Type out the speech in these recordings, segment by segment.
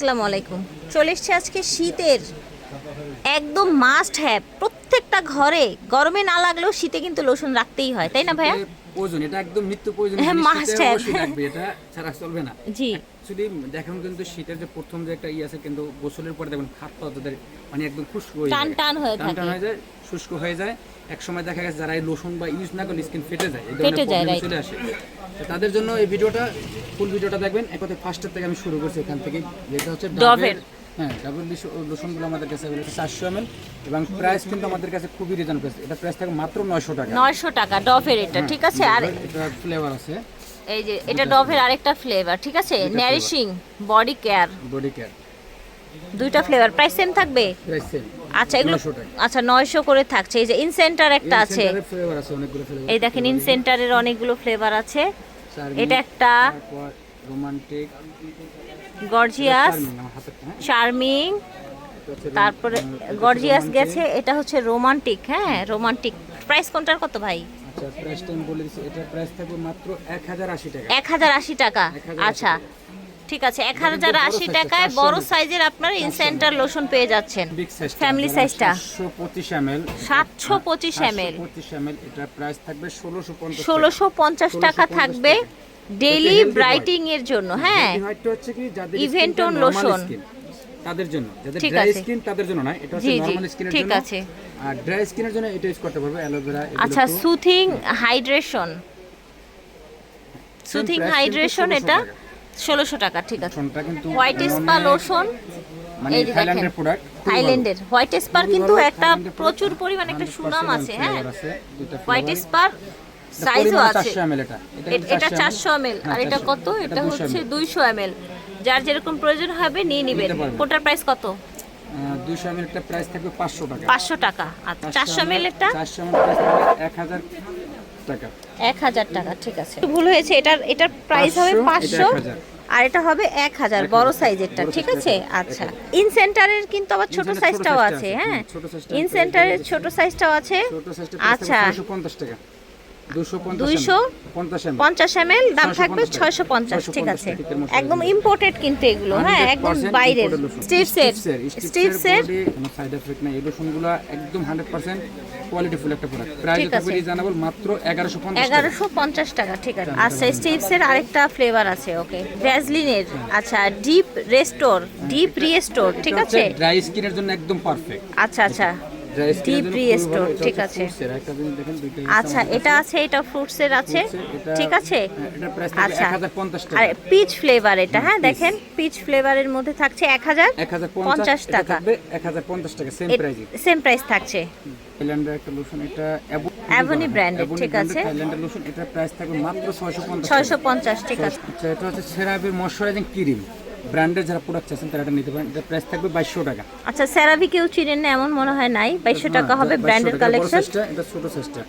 আসসালামু আলাইকুম। চলে এসছে আজকে শীতের একদম মাস্ট হ্যাভ প্রত্যেকটা ঘরে গরমে না লাগলেও শীতে কিন্তু লোশন রাখতেই হয় তাই না ভাইয়া? প্রয়োজন এটা একদম নিত্য প্রয়োজন হ্যাঁ, মাস্ট লাগবে এটা ছাড়া চলবে না। জি। অ্যাকচুয়ালি দেখুন কিন্তু শীতের যে প্রথম যে একটা ই আছে কিন্তু গোসলের পরে দেখুন হাত পা তাদের মানে একদম খুশক হয়ে টান যায়। টান হয়ে টান টান থাকে। হয়ে যায় শুষ্ক হয়ে যায়। এক সময় দেখা গেছে যারা এই লোশন বা ইউজ না করলে স্কিন ফেটে যায় এই ফেটে যায়, চলে আসে। তাদের জন্য এই ভিডিওটা ফুল ভিডিওটা দেখবেন। এক কথায় ফার্স্টের থেকে আমি শুরু করছি এখান থেকে যেটা হচ্ছে এর। হ্যাঁ ডাবল লোশনগুলো আমাদের কাছে available, চারশো এমএল এবং প্রাইস কিন্তু আমাদের কাছে খুবই রিজনেবল প্রাইস এটা প্রাইস থাকে মাত্র নয়শো টাকা। নয়শো টাকা ডভের এটা ঠিক আছে? আর এটা ফ্লেভার আছে। এই যে এটা ডভের আরেকটা ফ্লেভার ঠিক আছে? Nourishing body care body care দুইটা ফ্লেভার প্রাইস সেম থাকবে? প্রাইস সেম আচ্ছা এগুলো আচ্ছা নয়শো করে থাকছে। এই যে ইনসেন্টার একটা আছে। এই দেখেন ইনসেন্টারের অনেকগুলো ফ্লেভার আছে। এটা একটা রোমান্টিক গর্জিয়াস চার্মিং তারপরে গর্জিয়াস গেছে এটা হচ্ছে রোমান্টিক হ্যাঁ রোমান্টিক প্রাইস কোনটার কত ভাই? আচ্ছা প্রাইস টাইম বলে দিচ্ছি প্রাইস থাকবে মাত্র 1080 টাকা। এক হাজার আশি টাকা। আচ্ছা ঠিক আছে এক হাজার আশি টাকায় বড় সাইজের আপনার ইনসেন্টার লোশন পেয়ে যাচ্ছেন। ফ্যামিলি সাইজটা 725 ml সাতশো পঁচিশ এম এল 725 ml এটা প্রাইস থাকবে 1650 ষোলোশো পঞ্চাশ টাকা থাকবে ডেইলি ব্রাইটিং এর জন্য হ্যাঁ। হোয়াইটটা হচ্ছে তাদের জন্য। যাদের ড্রাই স্কিন তাদের জন্য না এটা হচ্ছে নরমাল স্কিনের ঠিক আছে। আর ড্রাই স্কিনের জন্য এটা ইউজ করতে পারবে অ্যালোভেরা আচ্ছা সুথিং হাইড্রেশন সুথিং হাইড্রেশন এটা। ষোলোশো টাকা ঠিক আছে। হোয়াইট স্পা লোশন মানে এই যে থাইল্যান্ডের প্রোডাক্ট থাইল্যান্ডের হোয়াইট স্পার কিন্তু একটা প্রচুর পরিমাণে একটা সুনাম আছে হ্যাঁ। হোয়াইট। স্পার সাইজও আছে। 400 ml এটা। এটা 400 চারশো এম হ্যাঁ, আর এটা কত? এটা 200 হচ্ছে ml দুইশো এম এল যার যেরকম প্রয়োজন হবে নিয়ে নিবেন। কোটার প্রাইস কত? 200 ml একটা প্রাইস থাকবে 500 টাকা। টাকা। চারশো এম এল 400 ml প্রাইস থাকবে 1000 টাকা। এক হাজার টাকা ঠিক আছে। ভুল হয়েছে এটার এটার প্রাইস হবে 500, পাঁচশো আর এটা হবে এক হাজার বড় সাইজেরটা ঠিক আছে? আচ্ছা। ইনসেন্টারের কিন্তু আবার ছোট সাইজটাও আছে হ্যাঁ। সাইজটা ছোট সাইজটাও আছে। আচ্ছা। 250 টাকা। 250 দুইশো পঞ্চাশ এম এল দাম থাকবে ছয়শো পঞ্চাশ ঠিক আছে। একদম। ইম্পোর্টেড কিন্তু এগুলো হ্যাঁ একদম বাইরের। স্টিপসের স্টিপসের কোনো সাইড এফেক্ট নাই। এই লোশনগুলো একদম 100% কোয়ালিটিফুল একটা প্রোডাক্ট প্রাইস ঠিক আছে। রিজনেবল মাত্র 1150 টাকা। ঠিক আছে। আচ্ছা স্টিপসের আরেকটা ফ্লেভার আছে ওকে ভ্যাজলিনের আচ্ছা ডিপ রেস্টোর ডিপ রিস্টোর ঠিক আছে? ড্রাই স্কিনের জন্য একদম পারফেক্ট আচ্ছা আচ্ছা। জন্য খুবই ভালো, restore, এটা ঠিক আছে। আচ্ছা এটা আছে এটা ফ্রুটসের আছে? ঠিক আছে? প্রাইস আচ্ছা। আর পিচ ফ্লেভার এটা হ্যাঁ দেখেন পিচ ফ্লেভারের মধ্যে থাকছে এক হাজার 1050 পঞ্চাশ টাকা। থাকবে 1050 টাকা সেম প্রাইসই সেম প্রাইস থাকছে। থাইল্যান্ডের একটা লোশন এটা Avoni branded, ঠিক আছে। থাইল্যান্ডের লোশন এটা প্রাইস থাকবে মাত্র 650 ছয়শো পঞ্চাশ ঠিক আছে। আচ্ছা এটা হচ্ছে সেরাভির ময়শ্চারাইজিং ক্রিম ব্র্যান্ডের যারা প্রোডাক্ট আছেন তারা এটা নিতে পারেন। এটা প্রাইস থাকবে 2200 টাকা। আচ্ছা সেরাভি কেউ চিনেন না এমন মনে হয় নাই? বাইশশো টাকা হবে হ্যাঁ, ব্র্যান্ডের 2200 টাকা, বড় কালেকশন এটা ছোট সাইজটা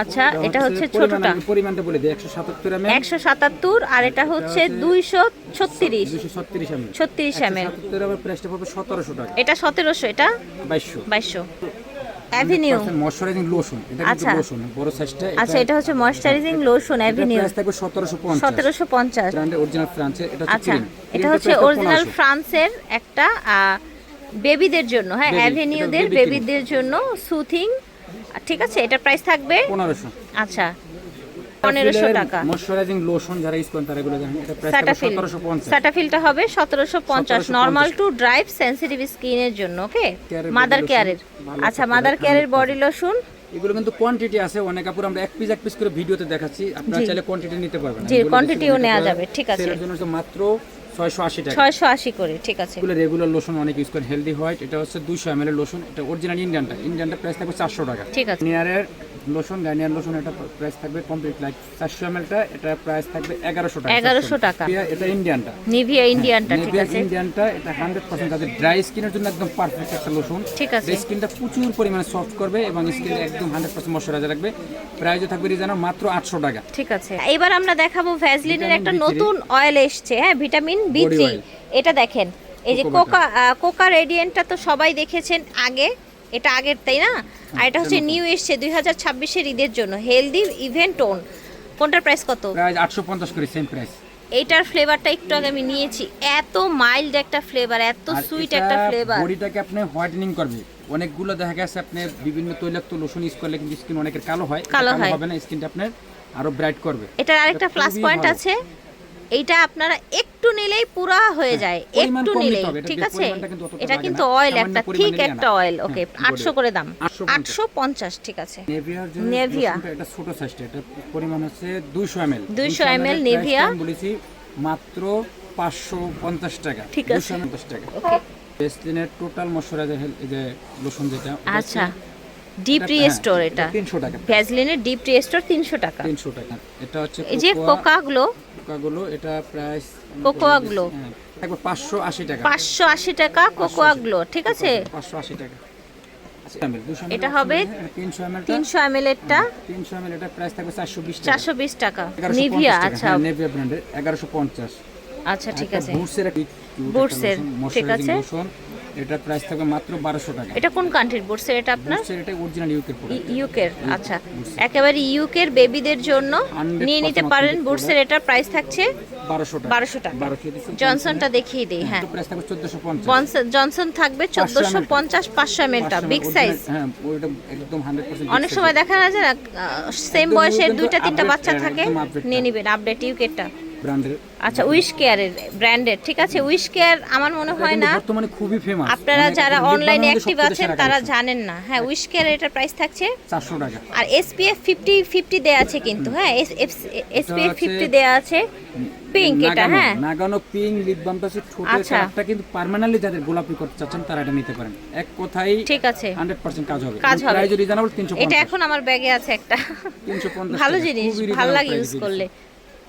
আচ্ছা এটা হচ্ছে ছোটটা। পরিমাণটা বলে দিই 177 এমএল একশো সাতাত্তর আর এটা হচ্ছে দুইশো ছত্রিশ। 236 এমএল ছত্রিশ এম এল 77 এর প্রাইসটা পড়বে 1700 টাকা। এটা সতেরোশো এটা? 2200 বাইশশো। অ্যাভিনিউ ময়শ্চারাইজিং লোশন এটা কিন্তু আচ্ছা। লোশন বড় সাইজটা আচ্ছা এটা হচ্ছে ময়শ্চারাইজিং লোশন অ্যাভিনিউ প্রাইস থাকবে 1750 সতেরোশো পঞ্চাশ। ব্র্যান্ডের অরিজিনাল ফ্রান্সের এটা হচ্ছে আচ্ছা ক্রিম এটা হচ্ছে অরিজিনাল ফ্রান্সের একটা বেবিদের জন্য হ্যাঁ অ্যাভিনিউদের। বেবিদের জন্য সুথিং ঠিক আছে এটা প্রাইস থাকবে 1500 আচ্ছা। পনেরোশো টাকা। ময়শ্চারাইজিং লোশন যারা ইউজ করেন তারা এগুলো জানেন। এটা প্রাইস 1750 স্যাটাফিলটা হবে সতেরোশো পঞ্চাশ। 1750 নর্মাল টু ড্রাইভ সেন্সিটিভ স্কিনের জন্য ওকে এর মাদার কেয়ারের আচ্ছা মাদার কেয়ারের বডি লোশন এগুলো কিন্তু কোয়ান্টিটি আছে অনেক। আপুর আমরা এক পিস এক পিস করে ভিডিওতে দেখাচ্ছি। আপনারা চাইলে কোয়ান্টিটি নিতে পারবেন। জি, আমি বলে quantity দিচ্ছি, ও নেওয়া যাবে, ঠিক আছে। জন্য মাত্র 680 টাকা। ছয়শো আশি করে ঠিক আছে। এগুলো রেগুলার লোশন অনেক ইউজ করেন। হেলদি হোয়াইট এটা হচ্ছে 200 ml এর লোশন এটা অরিজিনাল ইন্ডিয়ানটা ইন্ডিয়ানটা প্রাইস থাকবে 400 টাকা। ঠিক আছে। নিয়ারের লোশন গার্নিয়ার লোশন এটা প্রাইস থাকবে কমপ্লিট লাইক 400 ml টা এটা প্রাইস থাকবে 1100 টাকা 1100 টাকা। এটা ইন্ডিয়ানটা নিভিয়া ইন্ডিয়ানটা ঠিক আছে। ইন্ডিয়ানটা এটা 100% তাদের ড্রাই স্কিনের জন্য একদম পারফেক্ট একটা লোশন ঠিক আছে। স্কিনটা প্রচুর পরিমাণে সফট করবে এবং স্কিন একদম 100% ময়শ্চারাইজার রাখবে। প্রাইসও থাকবে রিজানো মাত্র 800 টাকা। ঠিক আছে। এবার আমরা দেখাবো ভ্যাজলিনের একটা নতুন অয়েল এসছে হ্যাঁ ভিটামিন বি থ্রি এটা দেখেন এই যে কোকা কোকা রেডিয়েন্টটা তো সবাই দেখেছেন আগে। এটা আগের তাই না? আর এটা হচ্ছে নিউ এসছে দুই হাজার ছাব্বিশের ঈদের জন্য। হেলদি ইভেন্ট টোন কোনটার প্রাইস কত? প্রাইস 850 করে সেম প্রাইস এইটার ফ্লেভারটা একটু আগে আমি নিয়েছি। এত মাইল্ড একটা ফ্লেভার এত সুইট একটা ফ্লেভার বডিটাকে আপনি হোয়াইটেনিং করবে। অনেকগুলো দেখা গেছে আপনি বিভিন্ন তৈলাক্ত লোশন ইউজ করলে কিন্তু স্কিন অনেকের কালো হয়। কালো। হবে না স্কিনটা আপনার আরও ব্রাইট করবে। এটার আরেকটা প্লাস পয়েন্ট আছে। এইটা আপনারা একটু নিলেই পুরা হয়ে যায় একটু নিলেই ঠিক আছে? এটা কিন্তু অয়েল একটা ঠিক একটা অয়েল ওকে হ্যাঁ, আটশো করে দাম 850 আটশো পঞ্চাশ ঠিক আছে। নেভিয়া। এটা ছোট সাইজটা এটা পরিমাণ হচ্ছে 200 ml 200 ml নেভিয়া। আমি বলেছি মাত্র 550 টাকা ঠিক আছে। 250 টাকা ওকে ভেসলিনের টোটাল ময়শ্চারাইজার এই যে লোশন যেটা আচ্ছা। ডিপ রিস্টোর হ্যাঁ, এটা 300 টাকা। ভ্যাজলিনের ডিপ রিস্টোর তিনশো টাকা। 300 টাকা। এটা হচ্ছে এই যে কোকাগুলো কোকাগুলো এটা প্রাইস কোকোয়াগুলো। একবার 580 টাকা। পাঁচশো আশি টাকা কোকোয়াগুলো ঠিক আছে? 580 টাকা। আচ্ছা, ml, 200 ml এটা হবে আছে, 300 ml টা- তিনশো এম এল এরটা 300 ml এটা প্রাইস থাকবে 420 টাকা। চারশো বিশ টাকা। 1150 নিভিয়া আচ্ছা হ্যাঁ, নেভিয়া ব্র্যান্ডের 1150 আচ্ছা ঠিক আছে। বুটসের বুটসের, ঠিক আছে। এটার প্রাইস থাকবে মাত্র 1200 টাকা। এটা কোন কান্ট্রির বোর্ডসের এটা আপনার? বুটসের এটা অরিজিনাল ইউকের প্রোডাক্ট ইউকের আচ্ছা। একেবারে ইউকের বেবিদের জন্য নিয়ে নিতে পারেন বুটসের এটার প্রাইস থাকছে 1200 টাকা। 1200 টাকা। জনসনটা দেখিয়ে দিই হ্যাঁ। প্রাইস থাকবে 1450 জনসন থাকবে চোদ্দোশো পঞ্চাশ পাঁচশো এম এলটা 500 বিগ সাইজ হ্যাঁ ওইটা একদম 100% অনেক সময় দেখা যায় যে সেম বয়সের দুইটা তিনটা বাচ্চা হ্যাঁ, থাকে নিয়ে টা। নিবেন আপডেট ইউকেরটা ব্র্যান্ডের আচ্ছা উইশ কেয়ারের ব্র্যান্ডের ঠিক আছে? উইশ কেয়ার আমার মনে হয় না বর্তমানে খুবই ফেমাস আপনারা যারা অনলাইনে অ্যাক্টিভ আছেন তারা জানেন না। হ্যাঁ উইশ কেয়ার এটার প্রাইস থাকছে 400 টাকা। আর এসপিএফ ফিফটি ফিফটি দেয়া আছে কিন্তু হ্যাঁ এসপিএফ আছে- ফিফটি দেয়া আছে। পিঙ্ক এটা হ্যাঁ। নাগানো পিঙ্ক লিপ বামটা হচ্ছে ঠোঁটের। কিন্তু পার্মানেন্টলি যাদের গোলাপি করতে চাচ্ছেন তারা এটা নিতে পারেন। এক কথাই ঠিক আছে। 100% কাজ হবে। কাজ হবে। প্রাইস রিজনেবল 350 এটা এখন আমার ব্যাগে আছে একটা। 350 ভালো জিনিস ভালো লাগে ইউজ করলে।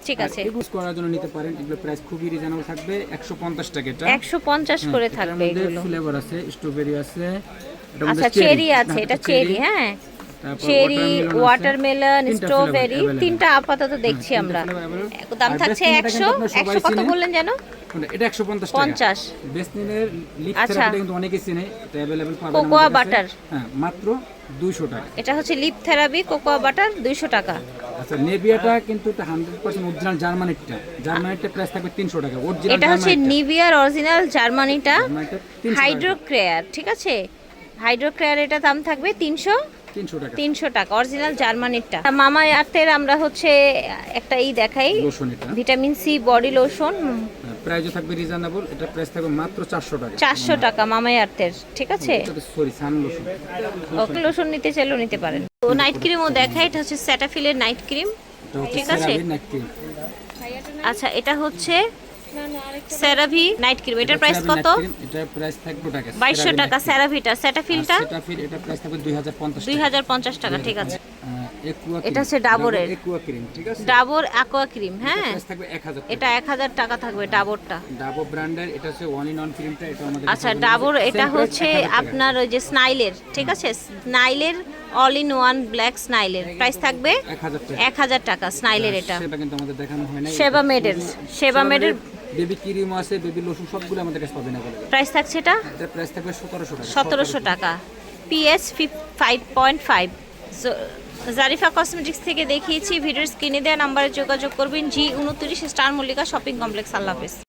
ঠিক আছে ইউজ করার জন্য নিতে পারেন এগুলো প্রাইস খুবই রিজনেবল থাকবে 150 টাকা এটা একশো পঞ্চাশ করে থাকবে এগুলো ফ্লেভার আছে স্ট্রবেরি আছে এটার আচ্ছা মধ্যে চেরি cherry, আছে হ্যাঁ, এটা cherry, চেরি হ্যাঁ তারপর চেরি watermelon আছে। ওয়াটারমেলন তিনটা স্ট্রবেরি flavor available। তিনটা আপাতত দেখছি তিনটা আমরা flavor available। দাম আর থাকছে বেসলিনটা একশো কিন্তু আপনারা সবাই একশো কত চিনেন। বললেন যেন কোনটা? এটা 150 টাকা 50 বেসলিনের লিপ আচ্ছা। থেরাপিটা কিন্তু অনেকেই চিনে এটা अवेलेबल পাবেন Cocoa আমাদের কাছে। butter। হ্যাঁ মাত্র 200 টাকা এটা হচ্ছে লিপ থেরাপি কোকোয়া বাটার দুইশো টাকা আচ্ছা নেভিয়াটা কিন্তু এটা 100% অরিজিনাল জার্মানিটা জার্মানিটা প্রাইস থাকবে 300 টাকা অরিজিনাল এটা হচ্ছে নিভিয়ার অরিজিনাল জার্মানিটা জার্মানিটা 300 হাইড্রোক্রেয়ার ঠিক আছে? হাইড্রোক্রেয়ার এটা দাম থাকবে তিনশো। 300 টাকা। তিনশো টাকা অরিজিনাল জার্মানিটা মামা আর্থের আমরা হচ্ছে একটা ই দেখাই। ভিটামিন সি বডি লোশন প্রাইসও থাকবে রিজনেবল এটা প্রাইস থাকবে মাত্র 400 টাকা। চারশো টাকা মামাই আর্থের ঠিক আছে? Sorry sun lotion okay lotion নিতে চাইলেও নিতে পারেন। তো নাইট ক্রিমও দেখাই এটা হচ্ছে স্যাটাফিলের নাইট ক্রিম ঠিক আছে। আচ্ছা এটা হচ্ছে সেরাভি নাইট ক্রিম এটার প্রাইস কত? এটার প্রাইস থাকবে টাকা বাইশশো টাকা সেরাভিটা স্যাটাফিলটা সেটা ফির এটা প্রাইস থাকবে 2050 দুই হাজার পঞ্চাশ টাকা ঠিক আছে। একুয়া এটা হচ্ছে ডাবরের। ক্রিম ঠিক আছে? ডাবর অ্যাকোয়া ক্রিম হ্যাঁ। প্রাইস থাকবে 1000 এটা এক হাজার টাকা থাকবে ডাবরটা। ডাবো ব্র্যান্ডের এটা হচ্ছে ওয়ান ইন ওয়ান ক্রিমটা এটা আমাদের আচ্ছা ডাবর এটা হচ্ছে আপনার ওই যে স্নাইলের ঠিক আছে? স্নাইলের অল ইন ওয়ান ব্ল্যাক স্নাইলের। প্রাইস থাকবে এক হাজার টাকা। স্নাইলের এটা। সেটা কিন্তু আমাদের দেখানো হয় না সেবা মেডের সেবা মেডের বেবি ক্রিম আছে বেবি লোশন সবগুলো আমাদের কাছে পাবেন। প্রাইস থাকছে এটা? প্রাইস থাকবে 1700 টাকা। সতেরোশো টাকা। PS five point five Zarifa cosmetics থেকে দেখিয়েছি, ভিডিওর স্ক্রিনে দেওয়া নাম্বারে যোগাযোগ করবেন, জি উনত্রিশ, স্টার মল্লিকা শপিং কমপ্লেক্স, আল্লাহ